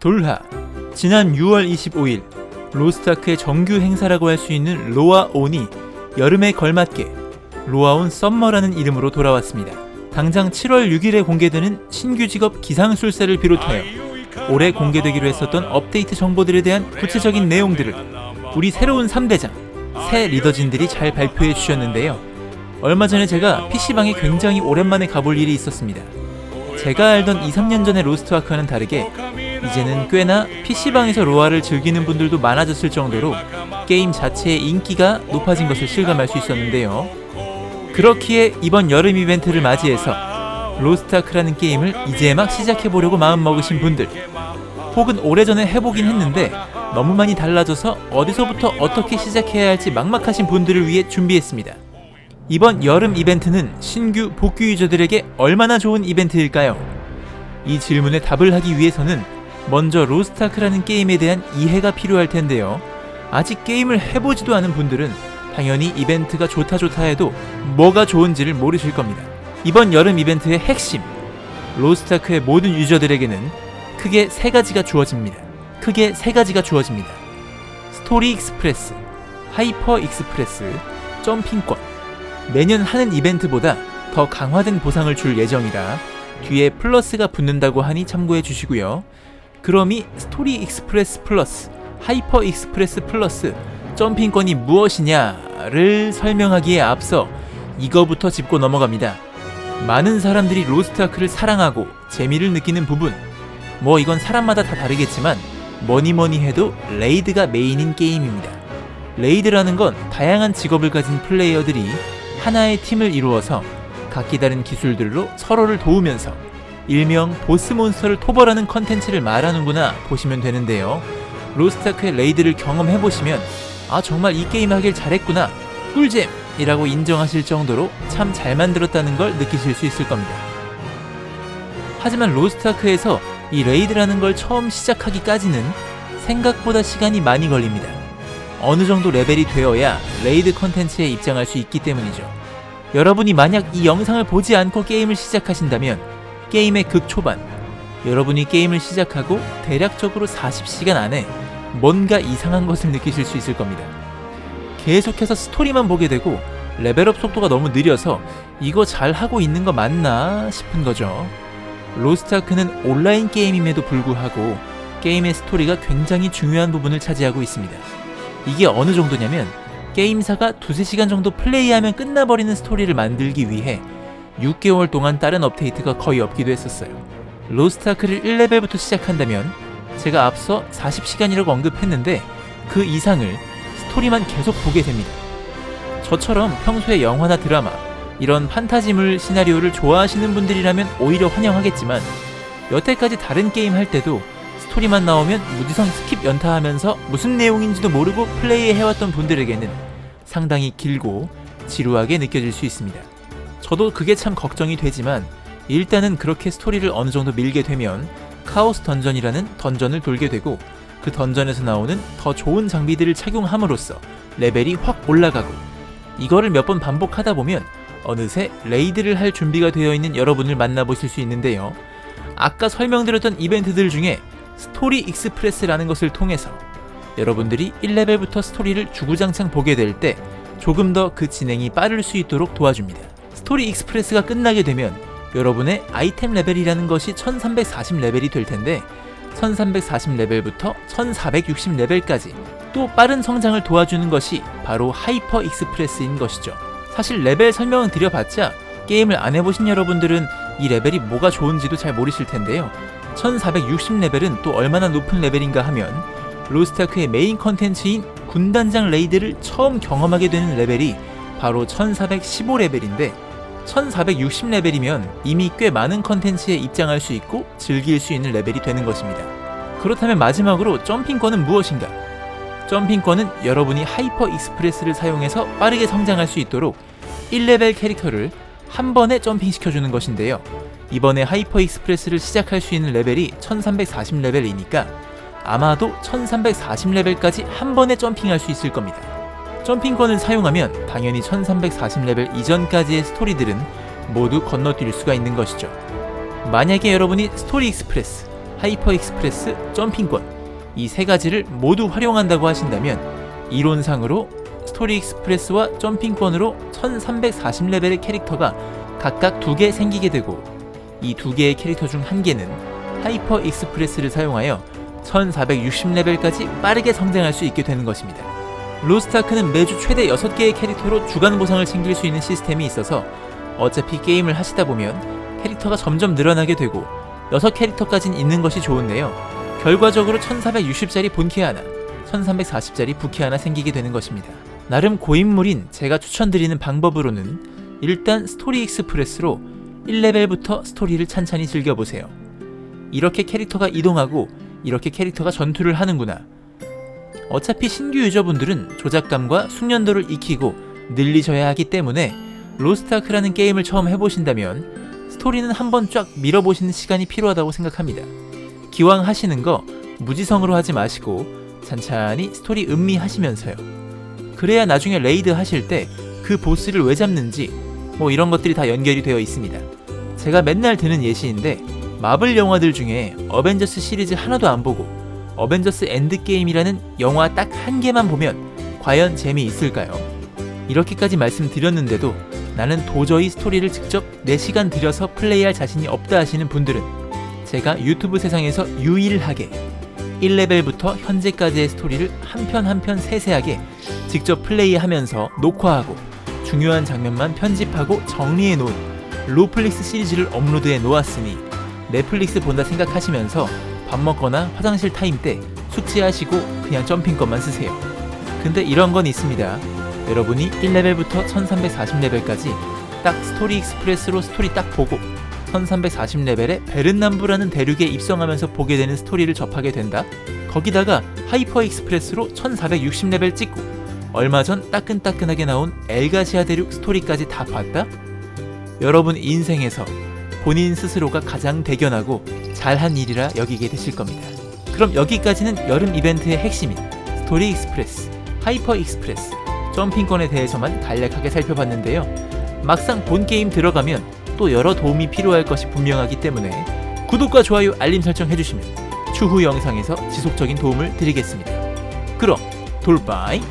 돌하 지난 6월 25일 로스트아크의 정규 행사라고 할 수 있는 로아온이 여름에 걸맞게 로아온 썸머라는 이름으로 돌아왔습니다. 당장 7월 6일에 공개되는 신규 직업 기상술사를 비롯하여 올해 공개되기로 했었던 업데이트 정보들에 대한 구체적인 내용들을 우리 새로운 3대장 새 리더진들이 잘 발표해 주셨는데요. 얼마 전에 제가 PC방에 굉장히 오랜만에 가볼 일이 있었습니다. 제가 알던 2, 3년 전의 로스트아크와는 다르게 이제는 꽤나 PC방에서 로아를 즐기는 분들도 많아졌을 정도로 게임 자체의 인기가 높아진 것을 실감할 수 있었는데요. 그렇기에 이번 여름 이벤트를 맞이해서 로스트아크라는 게임을 이제 막 시작해보려고 마음먹으신 분들 혹은 오래전에 해보긴 했는데 너무 많이 달라져서 어디서부터 어떻게 시작해야 할지 막막하신 분들을 위해 준비했습니다. 이번 여름 이벤트는 신규 복귀 유저들에게 얼마나 좋은 이벤트일까요? 이 질문에 답을 하기 위해서는 먼저 로스타크라는 게임에 대한 이해가 필요할 텐데요. 아직 게임을 해보지도 않은 분들은 당연히 이벤트가 좋다 좋다 해도 뭐가 좋은지를 모르실 겁니다. 이번 여름 이벤트의 핵심, 로스타크의 모든 유저들에게는 크게 세 가지가 주어집니다. 크게 세 가지가 주어집니다. 스토리 익스프레스, 하이퍼 익스프레스, 점핑권. 매년 하는 이벤트보다 더 강화된 보상을 줄 예정이라 뒤에 플러스가 붙는다고 하니 참고해 주시고요. 그럼이 스토리 익스프레스 플러스, 하이퍼 익스프레스 플러스, 점핑권이 무엇이냐를 설명하기에 앞서 이거부터 짚고 넘어갑니다. 많은 사람들이 로스트아크를 사랑하고 재미를 느끼는 부분. 뭐 이건 사람마다 다 다르겠지만 뭐니 뭐니 해도 레이드가 메인인 게임입니다. 레이드라는 건 다양한 직업을 가진 플레이어들이 하나의 팀을 이루어서 각기 다른 기술들로 서로를 도우면서 일명 보스 몬스터를 토벌하는 컨텐츠를 말하는구나 보시면 되는데요. 로스타크의 레이드를 경험해 보시면 아 정말 이 게임 하길 잘했구나 꿀잼 이라고 인정하실 정도로 참 잘 만들었다는 걸 느끼실 수 있을 겁니다. 하지만 로스타크에서 이 레이드라는 걸 처음 시작하기까지는 생각보다 시간이 많이 걸립니다. 어느 정도 레벨이 되어야 레이드 컨텐츠에 입장할 수 있기 때문이죠. 여러분이 만약 이 영상을 보지 않고 게임을 시작하신다면 게임의 극초반 여러분이 게임을 시작하고 대략적으로 40시간 안에 뭔가 이상한 것을 느끼실 수 있을 겁니다. 계속해서 스토리만 보게 되고 레벨업 속도가 너무 느려서 이거 잘 하고 있는 거 맞나 싶은 거죠. 로스트아크는 온라인 게임임에도 불구하고 게임의 스토리가 굉장히 중요한 부분을 차지하고 있습니다. 이게 어느 정도냐면 게임사가 두세 시간 정도 플레이하면 끝나버리는 스토리를 만들기 위해 6개월 동안 다른 업데이트가 거의 없기도 했었어요. 로스트아크를 1레벨부터 시작한다면 제가 앞서 40시간이라고 언급했는데 그 이상을 스토리만 계속 보게 됩니다. 저처럼 평소에 영화나 드라마, 이런 판타지물 시나리오를 좋아하시는 분들이라면 오히려 환영하겠지만 여태까지 다른 게임 할 때도 스토리만 나오면 무지성 스킵 연타하면서 무슨 내용인지도 모르고 플레이해왔던 분들에게는 상당히 길고 지루하게 느껴질 수 있습니다. 저도 그게 참 걱정이 되지만 일단은 그렇게 스토리를 어느 정도 밀게 되면 카오스 던전이라는 던전을 돌게 되고 그 던전에서 나오는 더 좋은 장비들을 착용함으로써 레벨이 확 올라가고 이거를 몇 번 반복하다 보면 어느새 레이드를 할 준비가 되어 있는 여러분을 만나보실 수 있는데요. 아까 설명드렸던 이벤트들 중에 스토리 익스프레스라는 것을 통해서 여러분들이 1레벨부터 스토리를 주구장창 보게 될 때 조금 더 그 진행이 빠를 수 있도록 도와줍니다. 스토리 익스프레스가 끝나게 되면 여러분의 아이템 레벨이라는 것이 1340레벨이 될 텐데 1340레벨부터 1460레벨까지 또 빠른 성장을 도와주는 것이 바로 하이퍼 익스프레스인 것이죠. 사실 레벨 설명은 드려봤자 게임을 안 해보신 여러분들은 이 레벨이 뭐가 좋은지도 잘 모르실 텐데요. 1460레벨은 또 얼마나 높은 레벨인가 하면 로스타크의 메인 컨텐츠인 군단장 레이드를 처음 경험하게 되는 레벨이 바로 1415레벨인데 1460레벨이면 이미 꽤 많은 컨텐츠에 입장할 수 있고 즐길 수 있는 레벨이 되는 것입니다. 그렇다면 마지막으로 점핑권은 무엇인가? 점핑권은 여러분이 하이퍼 익스프레스를 사용해서 빠르게 성장할 수 있도록 1레벨 캐릭터를 한 번에 점핑시켜주는 것인데요. 이번에 하이퍼 익스프레스를 시작할 수 있는 레벨이 1340레벨이니까 아마도 1340레벨까지 한 번에 점핑할 수 있을 겁니다. 점핑권을 사용하면 당연히 1340레벨 이전까지의 스토리들은 모두 건너뛸 수가 있는 것이죠. 만약에 여러분이 스토리 익스프레스, 하이퍼 익스프레스, 점핑권 이 세 가지를 모두 활용한다고 하신다면 이론상으로 스토리 익스프레스와 점핑권으로 1340레벨의 캐릭터가 각각 두 개 생기게 되고 이 두 개의 캐릭터 중 한 개는 하이퍼 익스프레스를 사용하여 1460레벨까지 빠르게 성장할 수 있게 되는 것입니다. 로스트아크는 매주 최대 6개의 캐릭터로 주간 보상을 챙길 수 있는 시스템이 있어서 어차피 게임을 하시다 보면 캐릭터가 점점 늘어나게 되고 6캐릭터까진 있는 것이 좋은데요. 결과적으로 1460짜리 본캐 하나, 1340짜리 부캐 하나 생기게 되는 것입니다. 나름 고인물인 제가 추천드리는 방법으로는 일단 스토리 익스프레스로 1레벨부터 스토리를 찬찬히 즐겨보세요. 이렇게 캐릭터가 이동하고 이렇게 캐릭터가 전투를 하는구나. 어차피 신규 유저분들은 조작감과 숙련도를 익히고 늘리셔야 하기 때문에 로스트아크라는 게임을 처음 해보신다면 스토리는 한번 쫙 밀어보시는 시간이 필요하다고 생각합니다. 기왕 하시는 거 무지성으로 하지 마시고 찬찬히 스토리 음미하시면서요. 그래야 나중에 레이드 하실 때 그 보스를 왜 잡는지 뭐 이런 것들이 다 연결이 되어 있습니다. 제가 맨날 드는 예시인데 마블 영화들 중에 어벤져스 시리즈 하나도 안 보고 어벤져스 엔드게임이라는 영화 딱 한 개만 보면 과연 재미있을까요? 이렇게까지 말씀드렸는데도 나는 도저히 스토리를 직접 4시간 들여서 플레이할 자신이 없다 하시는 분들은 제가 유튜브 세상에서 유일하게 1레벨부터 현재까지의 스토리를 한 편 한 편 세세하게 직접 플레이하면서 녹화하고 중요한 장면만 편집하고 정리해 놓은 로플릭스 시리즈를 업로드해 놓았으니 넷플릭스 본다 생각하시면서 밥 먹거나 화장실 타임 때 숙제하시고 그냥 점핑것만 쓰세요. 근데 이런 건 있습니다. 여러분이 1레벨부터 1340레벨까지 딱 스토리 익스프레스로 스토리 딱 보고 1340레벨에 베른남부라는 대륙에 입성하면서 보게 되는 스토리를 접하게 된다? 거기다가 하이퍼 익스프레스로 1460레벨 찍고 얼마 전 따끈따끈하게 나온 엘가시아 대륙 스토리까지 다 봤다? 여러분 인생에서 본인 스스로가 가장 대견하고 잘한 일이라 여기게 되실 겁니다. 그럼 여기까지는 여름 이벤트의 핵심인 스토리 익스프레스, 하이퍼 익스프레스, 점핑권에 대해서만 간략하게 살펴봤는데요. 막상 본 게임 들어가면 또 여러 도움이 필요할 것이 분명하기 때문에 구독과 좋아요, 알림 설정 해주시면 추후 영상에서 지속적인 도움을 드리겠습니다. 그럼 돌바이